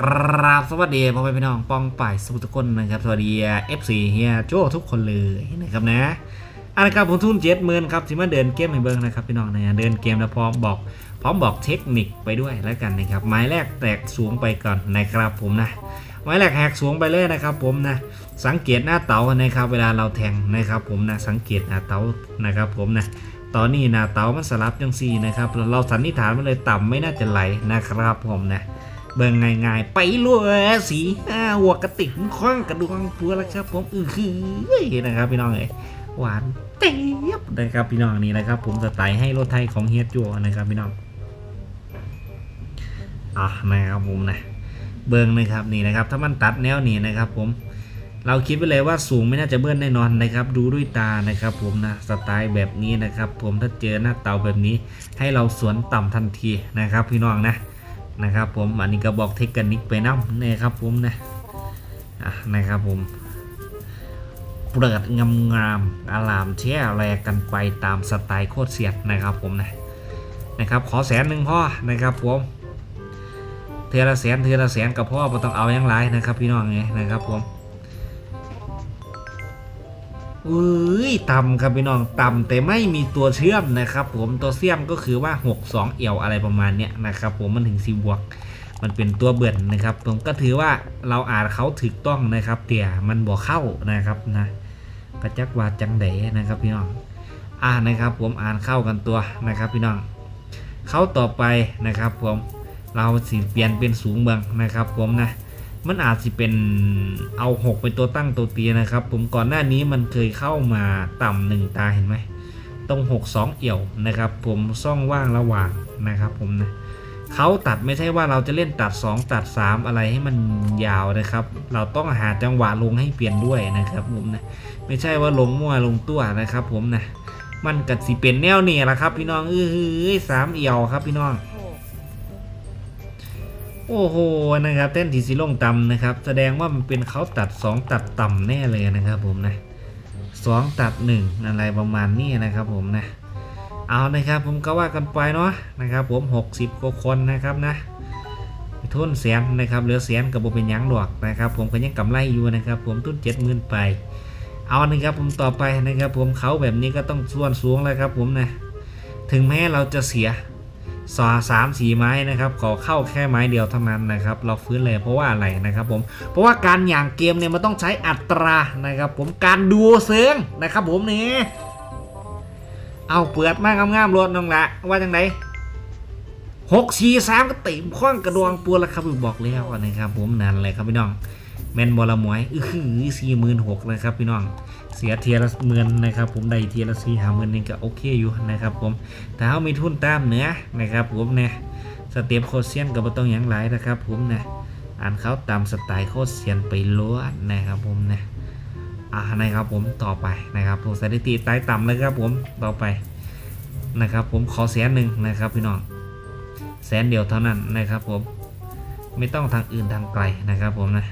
กราบสวัสดีพ่อแม่พี่น้องป้องป่ายสมุทรทุกคนนะครับ สวัสดีเอฟซีเฮียโจ้ทุกคนเลยนะครับนะอันนะครับผมทุนเจ็ดหมื่นครับที่มาเดินเกมให้เบิ้งนะครับพี่น้องนะเดินเกมแล้วพร้อมบอก พร้อมบอกเทคนิคไปด้วยแล้วกันนะครับไม้แรกแตกสูงไปก่อนนะครับผมนะไม้แรกแหกสูงไปเลยนะครับผมนะสังเกตหน้าเต๋านะครับเวลาเราแทงนะครับผมนะสังเกตหน้าเต๋านะครับผมนะตอนนี้หน้าเตามันสลับจังซี่นะครับเราเราสันนิษฐานมันเลยต่ำไม่น่าจะไหลนะครับผมนะ เบิ่งง่ายๆ ไปเลยสีห้าหัวกระติกข้องกระดวงปัวแล้วครับผมอือคือนะครับพี่น้องเอ้ยหวานเตียบนะครับพี่น้องนี่นะครับ ผมสไตล์ให้รถไทยของเฮียจัวนะครับพี่น้องอะนะครับผมนะเบิ่งนะครับนี่นะครับ ถ้ามันตัดแนวนี้นะครับ ผม เราคิดไปเลยว่าสูงไม่น่าจะเบิ้ลแน่นอนนะครับ ดูด้วยตานะครับ ผมนะสไตล์แบบนี้นะครับ ผมถ้าเจอหน้าเตาแบบนี้ ให้เราสวนต่ำทันทีนะครับ พี่น้องนะ นะครับผมอันนี้ก็บอกเทคนิคไปน้ำนะครับผมนะอะนะครับผมเปิดงามงามๆอลามแช่แรกันไปตามสไตล์โคตรเสียดนะครับผมนะนะครับขอแสนหนึ่งพ่อนะครับผมเทอละแสนเทอละแสนกับพ่อไม่ต้องเอาอยังไรนะครับพี่น้องไงนะครับผม อุ้ยต่ำครับพี่น้องต่ำแต่ไม่มีตัวเชื่อมนะครับผมตัวเชื่อมก็คือว่า 6 2 เอี่ยวอะไรประมาณเนี้ยนะครับผมมันถึงสีบวก มันเป็นตัวเบื่อนนะครับผมก็ถือว่าเราอ่านเขาถูกต้องนะครับเตี่ยมันบอกเข้านะครับนะกระจักว่าจังเดนะครับพี่น้องอ่านนะครับผมอ่านเข้ากันตัวนะครับพี่น้องเข้าต่อไปนะครับผมเราสิเปลี่ยนเป็นสูงเบืองนะครับผมนะ มันอาจจะเป็นเอา 6 เป็นตัวตั้งตัวตีนะครับ ผมก่อนหน้านี้มันเคยเข้ามาต่ำหนึ่งตาเห็นไหมตรง 6 2 เอี่ยวนะครับ ผมซ่องว่างระหว่างนะครับ ผมนะเขาตัดไม่ใช่ว่าเราจะเล่นตัด 2 ตัด 3 อะไรให้มันยาวนะครับ เราต้องหาจังหวะลงให้เปลี่ยนด้วยนะครับ ผมนะไม่ใช่ว่าลงมั่วลงตัวนะครับ ผมนะมันกัดสิเป็นแนวนี่แหละครับ พี่น้องเอ้ยสามเอี่ยวครับพี่น้อง โอ้โหนะครับเต้นทีซีลงต่ำนะครับ แสดงว่ามันเป็นเขาตัด 2 ตัดต่ำแน่เลยนะครับผมนะ2ตัด1อะไรประมาณนี้นะครับผมนะเอานะครับผมก็ว่ากันไปเนาะนะครับผม 60กว่าคนนะครับนะทุนแสนนะครับเหลือแสนกับผมเป็นยังดอกนะครับ ผมก็ยังกำไรอยู่นะครับ ผมทุนเจ็ดหมื่นไป เอานะครับผมต่อไปนะครับ ผมเขาแบบนี้ก็ต้องส่วนสูงแล้วครับ ผมนะถึงแม้เราจะเสีย สอสามสีไม้นะครับขอเข้าแค่ไม้เดียวเท่านั้นนะครับเราฟื้นเลยเพราะว่าอะไรนะครับผมเพราะว่าการหย่างเกมเนี่ยมันต้องใช้อัตรานะครับ ผมการดูเซิงนะครับผมนี่เอาเปิดมากงามๆรถน้องละว่าจังไดหกสี่สามก็ติ่มข้องกระดวงปัวล้วครับบอกแล้วนะครับผมนั่นเลยครับพี่น้อง แมนบอลมวยอือคือสี่หมื่นหกนะครับพี่น้องเสียเทียละหมื่นนะครับ ผมได้เทียละสี่หาหมื่นนี่ก็โอเคอยู่นะครับผมแต่เขามีทุนตามเนื้อนะครับผมเนี่ยสเต็ปโคเซียนก็บ่ต้องหยังหลายนะครับ ผมนะอ่านเขาตามสไตล์โคเซียนไปล้วนนะครับผมนะอ่านะครับผมต่อไปนะครับผมสถิติใต้ต่ำเลยครับผมต่อไปนะครับผมขอแสนหนึ่งนะครับพี่น้องแสนเดียวเท่านั้นนะครับผมไม่ต้องทางอื่นทางไกลนะครับผมนะ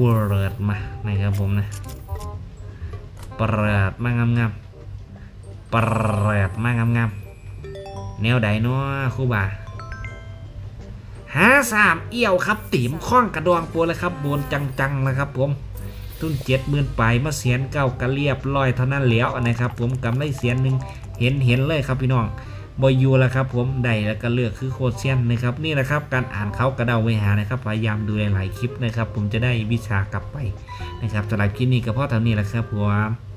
เปิดมานะครับผมนะเปิดมางามงามๆเปิดมางามงามๆแนวใดเนาะครูบาหาสามเอี่ยวครับติ๋มข้องกระดองปัวเลยครับบนจังๆนะครับผมทุนเจ็ดหมื่นไปมาเสียนเก้ากระเรียบร้อยเท่านั้นแล้วนะครับผมกำไรเสียนหนึ่งเห็นเห็นเลยครับพี่น้อง บอยูแล้วครับผมได้แล้วก็เลือกคือโคเซียนนะครับนี่นะครับการอ่านเขากระเดาไว้หานะครับพยายามดูหลายๆคลิปนะครับ ผมจะได้วิชากลับไปนะครับสำหรับคลิปนี้ก็เพราะเท่านี้แหละครับผม